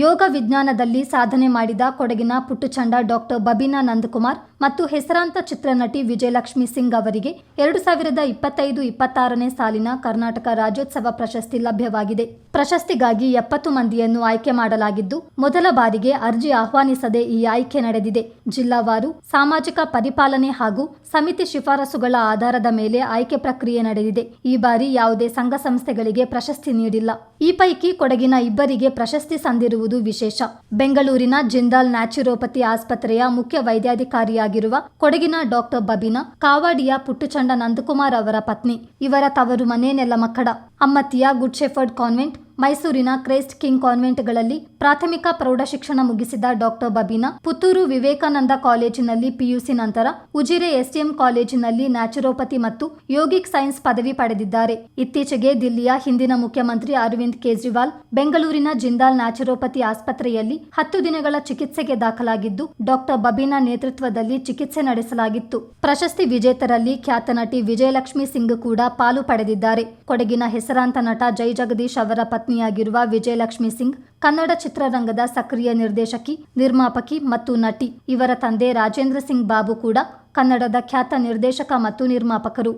ಯೋಗ ವಿಜ್ಞಾನದಲ್ಲಿ ಸಾಧನೆ ಮಾಡಿದ ಕೊಡಗಿನ ಪುಟ್ಟುಚಂಡ ಡಾಕ್ಟರ್ ಬಬೀನಾ ನಂದಕುಮಾರ್ ಮತ್ತು ಹೆಸರಾಂತ ಚಿತ್ರನಟಿ ವಿಜಯಲಕ್ಷ್ಮಿ ಸಿಂಗ್ ಅವರಿಗೆ ಎರಡು ಸಾವಿರದ ಇಪ್ಪತ್ತೈದು ಇಪ್ಪತ್ತಾರನೇ ಸಾಲಿನ ಕರ್ನಾಟಕ ರಾಜ್ಯೋತ್ಸವ ಪ್ರಶಸ್ತಿ ಲಭ್ಯವಾಗಿದೆ. ಪ್ರಶಸ್ತಿಗಾಗಿ ಎಪ್ಪತ್ತು ಮಂದಿಯನ್ನು ಆಯ್ಕೆ ಮಾಡಲಾಗಿದ್ದು, ಮೊದಲ ಬಾರಿಗೆ ಅರ್ಜಿ ಆಹ್ವಾನಿಸದೆ ಈ ಆಯ್ಕೆ ನಡೆದಿದೆ. ಜಿಲ್ಲಾವಾರು, ಸಾಮಾಜಿಕ ಪರಿಪಾಲನೆ ಹಾಗೂ ಸಮಿತಿ ಶಿಫಾರಸುಗಳ ಆಧಾರದ ಮೇಲೆ ಆಯ್ಕೆ ಪ್ರಕ್ರಿಯೆ ನಡೆದಿದೆ. ಈ ಬಾರಿ ಯಾವುದೇ ಸಂಘ ಸಂಸ್ಥೆಗಳಿಗೆ ಪ್ರಶಸ್ತಿ ನೀಡಿಲ್ಲ. ಈ ಪೈಕಿ ಕೊಡಗಿನ ಇಬ್ಬರಿಗೆ ಪ್ರಶಸ್ತಿ ಸಂದಿರುವುದು ವಿಶೇಷ. ಬೆಂಗಳೂರಿನ ಜಿಂದಾಲ್ ನ್ಯಾಚುರೋಪತಿ ಆಸ್ಪತ್ರೆಯ ಮುಖ್ಯ ವೈದ್ಯಾಧಿಕಾರಿಯಾಗಿರುವ ಕೊಡಗಿನ ಡಾಕ್ಟರ್ ಬಬೀನಾ, ಕಾವಾಡಿಯ ಪುಟ್ಟುಚಂಡ ನಂದಕುಮಾರ್ ಅವರ ಪತ್ನಿ. ಇವರ ತವರು ಮನೆ ನೆಲಮಕ್ಕಡ ಅಮ್ಮತ್ತಿಯ ಗುಡ್ ಶೆಫರ್ಡ್ ಕಾನ್ವೆಂಟ್, ಮೈಸೂರಿನ ಕ್ರೈಸ್ಟ್ ಕಿಂಗ್ ಕಾನ್ವೆಂಟ್ಗಳಲ್ಲಿ ಪ್ರಾಥಮಿಕ ಪ್ರೌಢಶಿಕ್ಷಣ ಮುಗಿಸಿದ ಡಾಕ್ಟರ್ ಬಬೀನಾ, ಪುತ್ತೂರು ವಿವೇಕಾನಂದ ಕಾಲೇಜಿನಲ್ಲಿ ಪಿಯುಸಿ ನಂತರ ಉಜಿರೆ ಎಸ್ಡಿಎಂ ಕಾಲೇಜಿನಲ್ಲಿ ನ್ಯಾಚುರೋಪತಿ ಮತ್ತು ಯೋಗಿಕ್ ಸೈನ್ಸ್ ಪದವಿ ಪಡೆದಿದ್ದಾರೆ. ಇತ್ತೀಚೆಗೆ ದಿಲ್ಲಿಯ ಹಿಂದಿನ ಮುಖ್ಯಮಂತ್ರಿ ಅರವಿಂದ್ ಕೇಜ್ರಿವಾಲ್ ಬೆಂಗಳೂರಿನ ಜಿಂದಾಲ್ ನ್ಯಾಚುರೋಪತಿ ಆಸ್ಪತ್ರೆಯಲ್ಲಿ ಹತ್ತು ದಿನಗಳ ಚಿಕಿತ್ಸೆಗೆ ದಾಖಲಾಗಿದ್ದು, ಡಾಕ್ಟರ್ ಬಬೀನಾ ನೇತೃತ್ವದಲ್ಲಿ ಚಿಕಿತ್ಸೆ ನಡೆಸಲಾಗಿತ್ತು. ಪ್ರಶಸ್ತಿ ವಿಜೇತರಲ್ಲಿ ಖ್ಯಾತ ನಟಿ ವಿಜಯಲಕ್ಷ್ಮಿ ಸಿಂಗ್ ಕೂಡ ಪಾಲು ಪಡೆದಿದ್ದಾರೆ. ಕೊಡಗಿನ ಹೆಸರಾಂತ ನಟ ಜೈ ಜಗದೀಶ್ ಅವರ ಪತ್ನಿಯಾಗಿರುವ ವಿಜಯಲಕ್ಷ್ಮಿ ಸಿಂಗ್ ಕನ್ನಡ ಚಿತ್ರರಂಗದ ಸಕ್ರಿಯ ನಿರ್ದೇಶಕಿ, ನಿರ್ಮಾಪಕಿ ಮತ್ತು ನಟಿ ಇವರ ತಂದೆ ರಾಜೇಂದ್ರ ಸಿಂಗ್ ಬಾಬು ಕೂಡ ಕನ್ನಡದ ಖ್ಯಾತ ನಿರ್ದೇಶಕ ಮತ್ತು ನಿರ್ಮಾಪಕರು.